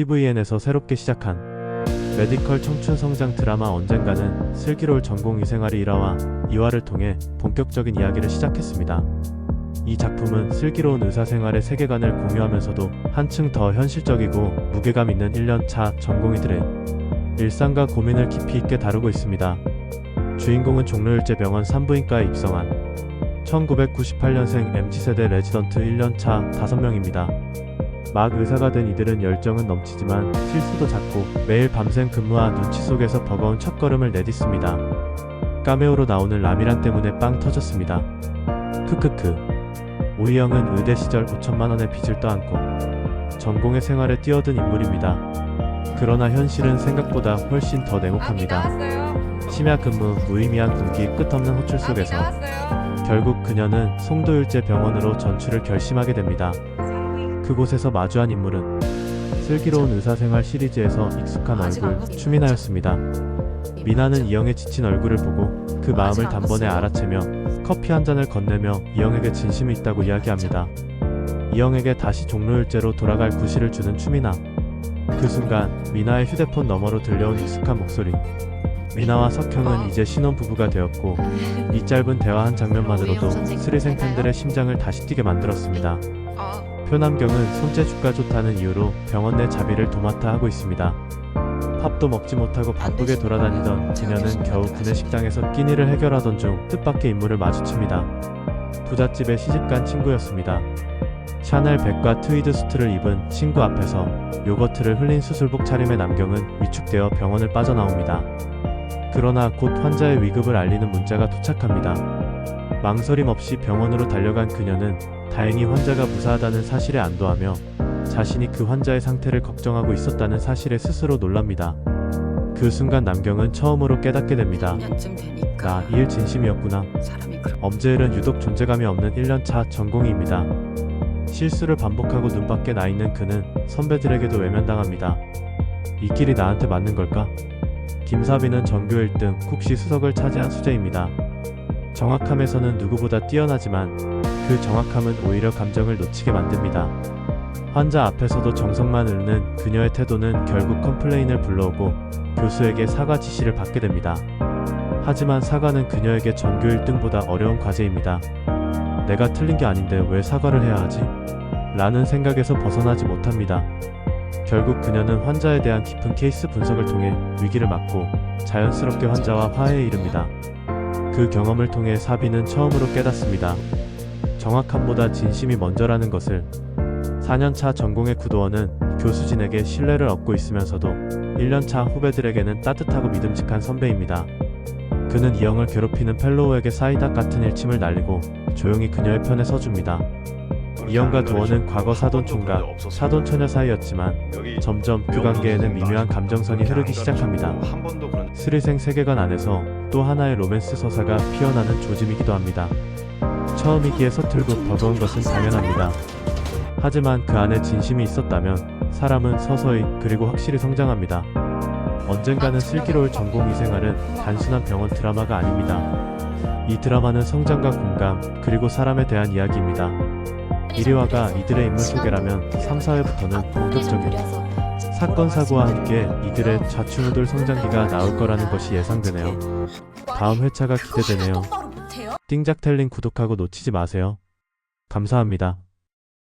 TVN에서 새롭게 시작한 메디컬 청춘 성장 드라마 언젠가는 슬기로울 전공 의생활의 일화와 이화를 통해 본격적인 이야기를 시작했습니다. 이 작품은 슬기로운 의사 생활의 세계관을 공유하면서도 한층 더 현실적이고 무게감 있는 1년차 전공의들의 일상과 고민을 깊이 있게 다루고 있습니다. 주인공은 종로일제 병원 산부인과에 입성한 1998년생 MZ세대 레지던트 1년차 5명입니다. 막 의사가 된 이들은 열정은 넘치지만 실수도 잦고 매일 밤샘 근무와 눈치 속에서 버거운 첫걸음을 내딛습니다. 까메오로 나오는 라미란 때문에 빵 터졌습니다. 크크크. 오희영은 의대 시절 5천만 원의 빚을 떠안고 전공의 생활에 뛰어든 인물입니다. 그러나 현실은 생각보다 훨씬 더 냉혹합니다. 심야 근무, 무의미한 분기, 끝없는 호출 속에서 결국 그녀는 송도율제 병원으로 전출을 결심하게 됩니다. 그곳에서 마주한 인물은 슬기로운 의사생활 시리즈에서 익숙한 얼굴. 추미나였습니다. 미나는 이영의 지친 얼굴을 보고 그 마음을 단번에. 알아채며 커피 한 잔을 건네며 이영에게 진심이 있다고 이야기합니다. 이영에게 다시 종로일제로 돌아갈 구실을 주는 추미나. 그 순간 미나의 휴대폰 너머로 들려온 익숙한 목소리. 미나와 석형은 이제 신혼부부가 되었고 이 짧은 대화 한 장면만으로도 스리생 팬들의 심장을 다시 뛰게 만들었습니다. 아, 표남경은 손재 주가 좋다는 이유로 병원 내 자비를 도맡아 하고 있습니다. 밥도 먹지 못하고 바쁘게 돌아다니던 그녀는 겨우 구내식당에서 끼니를 해결하던 중 뜻밖의 인물을 마주칩니다. 부잣집의 시집간 친구였습니다. 샤넬 백과 트위드 수트를 입은 친구 앞에서 요거트를 흘린 수술복 차림의 남경은 위축되어 병원을 빠져나옵니다. 그러나 곧 환자의 위급을 알리는 문자가 도착합니다. 망설임 없이 병원으로 달려간 그녀는 다행히 환자가 무사하다는 사실에 안도하며 자신이 그 환자의 상태를 걱정하고 있었다는 사실에 스스로 놀랍니다. 그 순간 남경은 처음으로 깨닫게 됩니다. 2년쯤 되니까 나일 진심이었구나. 엄지엘은 유독 존재감이 없는 1년차 전공의입니다. 실수를 반복하고 눈밖에 나 있는 그는 선배들에게도 외면당합니다. 이 길이 나한테 맞는 걸까? 김사비는 전교 1등 국시 수석을 차지한 수재입니다. 정확함에서는 누구보다 뛰어나지만 그 정확함은 오히려 감정을 놓치게 만듭니다. 환자 앞에서도 정성만 흐르는 그녀의 태도는 결국 컴플레인을 불러오고 교수에게 사과 지시를 받게 됩니다. 하지만 사과는 그녀에게 전교 1등보다 어려운 과제입니다. 내가 틀린 게 아닌데 왜 사과를 해야 하지? 라는 생각에서 벗어나지 못합니다. 결국 그녀는 환자에 대한 깊은 케이스 분석을 통해 위기를 막고 자연스럽게 환자와 화해에 이릅니다. 그 경험을 통해 사비는 처음으로 깨닫습니다. 정확함보다 진심이 먼저라는 것을 4년차 전공의 구도원은 교수진에게 신뢰를 얻고 있으면서도 1년차 후배들에게는 따뜻하고 믿음직한 선배입니다. 그는 이영을 괴롭히는 펠로우에게 사이다 같은 일침을 날리고 조용히 그녀의 편에 서줍니다. 이영과 도원은 과거 사돈 총각, 사돈 처녀 사이였지만 점점 그 관계에는 미묘한 감정선이 흐르기 시작합니다. 스리생 세계관 안에서 또 하나의 로맨스 서사가 피어나는 조짐이기도 합니다. 처음이기에 서툴고 버거운 것은 당연합니다. 하지만 그 안에 진심이 있었다면 사람은 서서히 그리고 확실히 성장합니다. 언젠가는 슬기로울 전공의 생활은 단순한 병원 드라마가 아닙니다. 이 드라마는 성장과 공감 그리고 사람에 대한 이야기입니다. 1화가 이들의 인물 소개라면 3, 4회부터는 본격적인 사건 사고와 함께 이들의 좌충우돌 성장기가 나올 거라는 것이 예상되네요. 다음 회차가 기대되네요. 띵작텔링 구독하고 놓치지 마세요. 감사합니다.